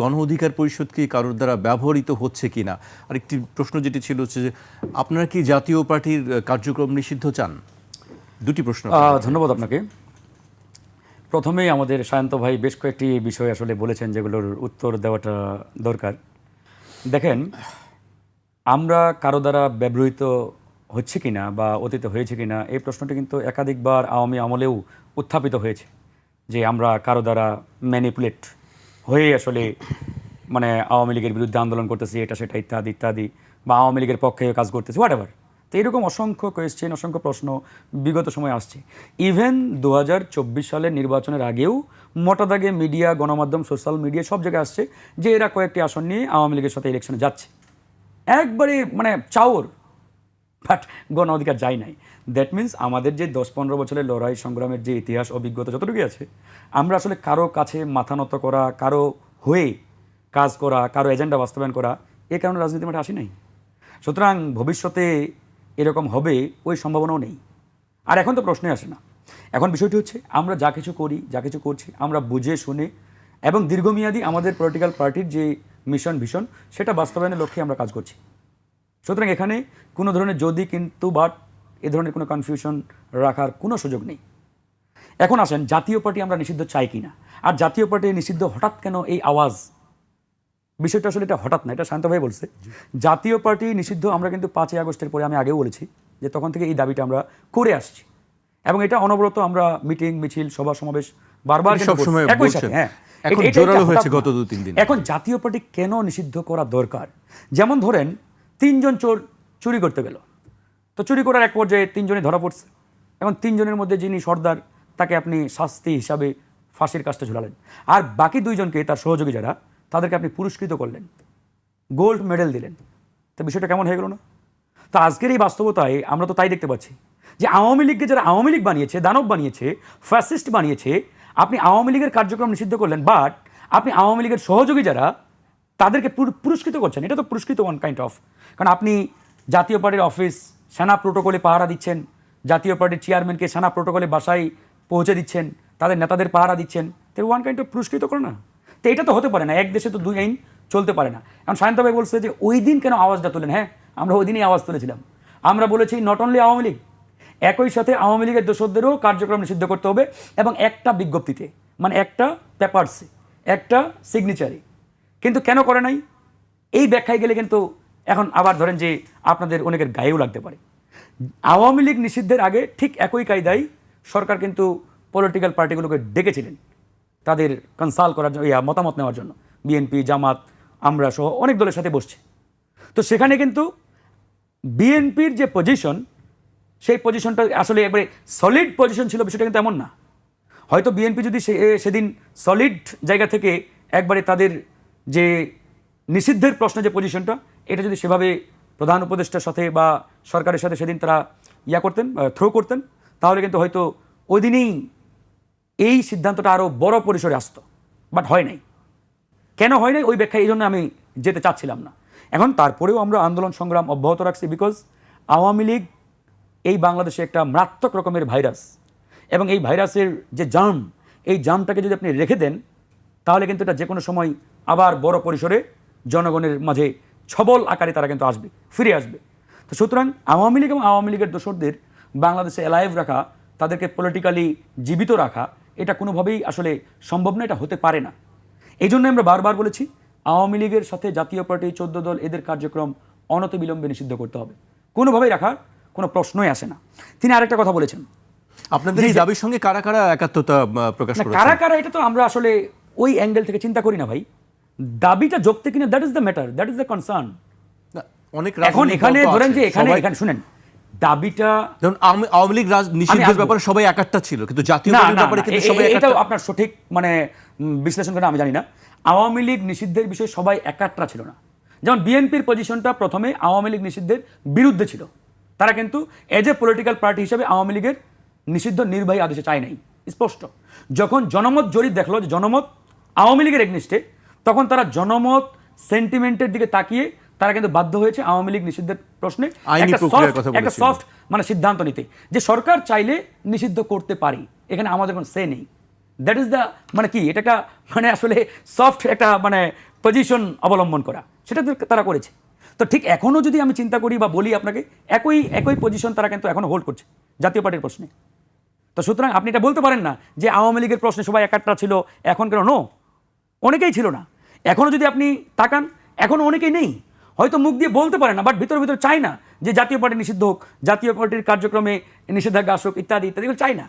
গণ অধিকার পরিষদ কি কারোর দ্বারা ব্যবহৃত হচ্ছে কি কিনা? আরেকটি প্রশ্ন যেটি ছিল হচ্ছে যে, আপনারা কি জাতীয় পার্টির কার্যক্রম নিষিদ্ধ চান? দুটি প্রশ্ন। ধন্যবাদ আপনাকে। প্রথমেই আমাদের সায়ন্ত ভাই বেশ কয়েকটি বিষয় আসলে বলেছেন যেগুলোর উত্তর দেওয়াটা দরকার। দেখেন, আমরা কারও দ্বারা ব্যবহৃত হচ্ছে কিনা বা অতীতে হয়েছে কিনা, এই প্রশ্নটি কিন্তু একাধিকবার আওয়ামী আমলেও উত্থাপিত হয়েছে যে আমরা কারও দ্বারা ম্যানিপুলেট হয়ে আসলে মানে আওয়ামী লীগের বিরুদ্ধে আন্দোলন করতেছি, এটা সেটা ইত্যাদি ইত্যাদি, বা আওয়ামী লীগের পক্ষে কাজ করতেছি হোয়াট এভার তো এরকম অসংখ্য কোয়েশ্চেন অসংখ্য প্রশ্ন বিগত সময় আসছে। ইভেন দু হাজার চব্বিশ সালের নির্বাচনের আগেও মোটা দাগে মিডিয়া গণমাধ্যম সোশ্যাল মিডিয়া সব জায়গায় আসছে যে এরা কয়েকটি আসন নিয়ে আওয়ামী লীগের সাথে ইলেকশনে যাচ্ছে। একবারে মানে চাওর। বাট গণ অধিকার যায় নাই। দ্যাট মিন্স আমাদের যে দশ পনেরো বছরের লড়াই সংগ্রামের যে ইতিহাস, অভিজ্ঞতা যতটুকু আছে, আমরা আসলে কারও কাছে মাথা নত করা, কারও হয়ে কাজ করা, কারও এজেন্ডা বাস্তবায়ন করা, এ কারণে রাজনীতি মাঠে আসি নাই। সুতরাং ভবিষ্যতে এরকম হবে, ওই সম্ভাবনাও নেই। আর এখন তো প্রশ্নই আসে না। এখন বিষয়টি হচ্ছে, আমরা যা কিছু করি, যা কিছু করছি, আমরা বুঝে শুনে এবং দীর্ঘমেয়াদী আমাদের পলিটিক্যাল পার্টির যে মিশন ভিশন সেটা বাস্তবায়নের লক্ষ্যে আমরা কাজ করছি। সুতরাং এখানে কোনো ধরনের যদি কিন্তু বাট এ ধরনের কোনো কনফিউশন রাখার কোনো সুযোগ নেই। এখন আসেন জাতীয় পার্টি আমরা নিষিদ্ধ চাই কিনা? আর জাতীয় পার্টি নিষিদ্ধ হঠাৎ কেন এই আওয়াজ? বিষয়টা আসলে এটা হঠাৎ না এটা শান্তভাই বলছে। জাতীয় পার্টি নিষিদ্ধ আমরা কিন্তু পাঁচই আগস্টের পরে আমি আগেও বলেছি যে তখন থেকে এই দাবিটা আমরা করে আসছি। এবং এটা অনবরত আমরা মিটিং মিছিল সভা সমাবেশ বারবার সবসময় একই সাথে, হ্যাঁ। এখন এটা- এটা জোরালো হয়েছে গত দু তিন দিনে। এখন জাতীয় পার্টি কেন নিষিদ্ধ করা দরকার? যেমন ধরেন তিনজন চোর চুরি করতে গেল। তো চুরি করার এক পর্যায়ে তিনজনই ধরা পড়ছে এবং তিনজনের মধ্যে যিনি সর্দার, তাকে আপনি শাস্তি হিসাবে ফাঁসির কাজটা ঝুলালেন। আর বাকি দুইজনকে, তার সহযোগী যারা, তাদেরকে আপনি পুরস্কৃত করলেন। গোল্ড মেডেল দিলেন। তো বিষয়টা কেমন হয়ে গেল না? তো আজকের এই বাস্তবতায় আমরা তো তাই দেখতে পাচ্ছি যে আওয়ামী লীগকে যারা আওয়ামী লীগ বানিয়েছে, দানব বানিয়েছে ফ্যাসিস্ট বানিয়েছে, আপনি আওয়ামী লীগের কার্যক্রম নিষিদ্ধ করলেন বাট আপনি আওয়ামী লীগের সহযোগী যারা তাদেরকে পুরস্কৃত করছেন। এটা তো পুরস্কৃত ওয়ান কাইন্ড অফ কারণ আপনি জাতীয় পার্টির অফিস সেনা প্রোটোকলে পাহারা দিচ্ছেন, জাতীয় পার্টির চেয়ারম্যানকে সেনা প্রোটোকলে বাসায় পৌঁছে দিচ্ছেন, তাদের নেতাদের পাহারা দিচ্ছেন, তো ওয়ান কাইন্ড অফ পুরস্কৃত করে না? তো এটা তো হতে পারে না, এক দেশে তো দুই আইন চলতে পারে না। কারণ সায়ন্ত ভাই বলছে যে ওই দিন কেন আওয়াজটা তোলেন? হ্যাঁ আমরা ওই দিনই আওয়াজ তুলেছিলাম। আমরা বলেছি নট অনলি আওয়ামী লীগ, একই সাথে আওয়ামী লীগের দোষদেরও কার্যক্রম নিষিদ্ধ করতে হবে এবং একটা বিজ্ঞপ্তিতে মানে একটা পেপারসে একটা সিগনেচারে কিন্তু কেন করে নাই? এই ব্যাখ্যায় গেলে কিন্তু এখন আবার ধরেন যে আপনাদের অনেকের গায়েও লাগতে পারে। আওয়ামী লীগ নিষিদ্ধের আগে ঠিক একই কায়দায় সরকার কিন্তু পলিটিক্যাল পার্টিগুলোকে ডেকেছিলেন তাদের কনসাল্ট করার জন্য ইয়া, মতামত নেওয়ার জন্য। বিএনপি জামাত আমরা সহ অনেক দলের সাথে বসছে। তো সেখানে কিন্তু বিএনপির যে পজিশন সেই পজিশনটা আসলে একবারে সলিড পজিশন ছিল বিষয়টা কিন্তু এমন না। হয়তো বিএনপি যদি সেদিন সলিড জায়গা থেকে একবারে তাদের যে নিষিদ্ধের প্রশ্নে যে পজিশনটা এটা যদি সেভাবে প্রধান উপদেষ্টার সাথে বা সরকারের সাথে সেদিন তারা ইয়া করতেন থ্রো করতেন, তাহলে কিন্তু হয়তো ওই দিনেই এই সিদ্ধান্তটা আরও বড় পরিসরে আসতো। বাট হয় নাই। কেন হয় নাই? ওই ব্যাখ্যা এই জন্য আমি যেতে চাচ্ছিলাম না। এখন তারপরেও আমরা আন্দোলন সংগ্রাম অব্যাহত রাখছি বিকজ আওয়ামী লীগ এই বাংলাদেশে একটা মারাত্মক রকমের ভাইরাস। এবং এই ভাইরাসের যে জাম এই জামটাকে যদি আপনি রেখে দেন তাহলে কিন্তু এটা যে কোনো সময় আবার বড় পরিসরে জনগণের মাঝে ছবল আকারে তারা কিন্তু আসবে ফিরে আসবে। তো সুতরাং আওয়ামী লীগ এবং আওয়ামী লীগের দোসরদের বাংলাদেশে অ্যালাইভ রাখা তাদেরকে পলিটিক্যালি জীবিত রাখা এটা কোনোভাবেই আসলে সম্ভব না এটা হতে পারে না। এই জন্য আমরা বারবার বলেছি আওয়ামী লীগের সাথে জাতীয় পার্টি চোদ্দ দল এদের কার্যক্রম অনতিবিলম্বে নিষিদ্ধ করতে হবে। কোনোভাবেই রাখার কোনো প্রশ্নই আসে না। তিনি আরেকটা কথা বলেছেন। আপনাদের এই দাবির সঙ্গে কারা কারা একাত্মতা প্রকাশ কারা কারা এটা তো আমরা আসলে ওই অ্যাঙ্গেল থেকে চিন্তা করি না ভাই। দাবিটা যুক্তি কিনা that is the matter that is the concern অনেক এখন এখানে ধরেন যে এখানে এখানে শুনেন দাবিটা যেমন আওয়ামী- লীগ নিষিদ্ধের ব্যাপারে সবাই একাত্তা ছিল কিন্তু জাতীয় ব্যাপারে কিন্তু সবাই এ- এটাও একাত্তা আপনার সঠিক মানে বিশ্লেষণ করে আমি জানি না। আওয়ামী লীগ নিষিদ্ধের বিষয়ে সবাই একাত্রা ছিল না। যেমন বিএনপির পজিশনটা প্রথমে আওয়ামী লীগ নিষিদ্ধের বিরুদ্ধে ছিল। তারা কিন্তু এজ এ পলিটিক্যাল পার্টি হিসেবে আওয়ামী লীগের নিষিদ্ধ নির্বাহী আদেশে চায় নাই। স্পষ্ট। যখন জনমত জরিপ দেখল যে জনমত আওয়ামী লীগের এগনিস্টে তখন তারা জনমত সেন্টিমেন্টের দিকে তাকিয়ে তারা কিন্তু বাধ্য হয়েছে আওয়ামী লীগ নিষিদ্ধের প্রশ্নে একটা একটা। সফট মানে সিদ্ধান্ত নিতে। যে সরকার চাইলে নিষিদ্ধ করতে পারে এখানে আমাদের কোনো সে নেই। দ্যাট ইজ দ্য মানে কি এটা একটা মানে আসলে সফট একটা মানে পজিশন অবলম্বন করা। সেটা তারা করেছে। তো ঠিক এখনও যদি আমি চিন্তা করি বা বলি আপনাকে একই একই পজিশন তারা কিন্তু এখনও হোল্ড করছে জাতীয় পার্টির প্রশ্নে। তো সুতরাং আপনি এটা বলতে পারেন না যে আওয়ামী লীগের প্রশ্নে সবাই একাট্টা ছিল এখন কেন? নো অনেকেই ছিল না। এখনও যদি আপনি তাকান এখনও অনেকেই নেই। হয়তো মুখ দিয়ে বলতে পারে না বাট ভিতরে ভিতরে চায় না যে জাতীয় পার্টি নিষিদ্ধ হোক, জাতীয় পার্টির কার্যক্রমে নিষেধাজ্ঞা আসুক, ইত্যাদি ইত্যাদি চায় না।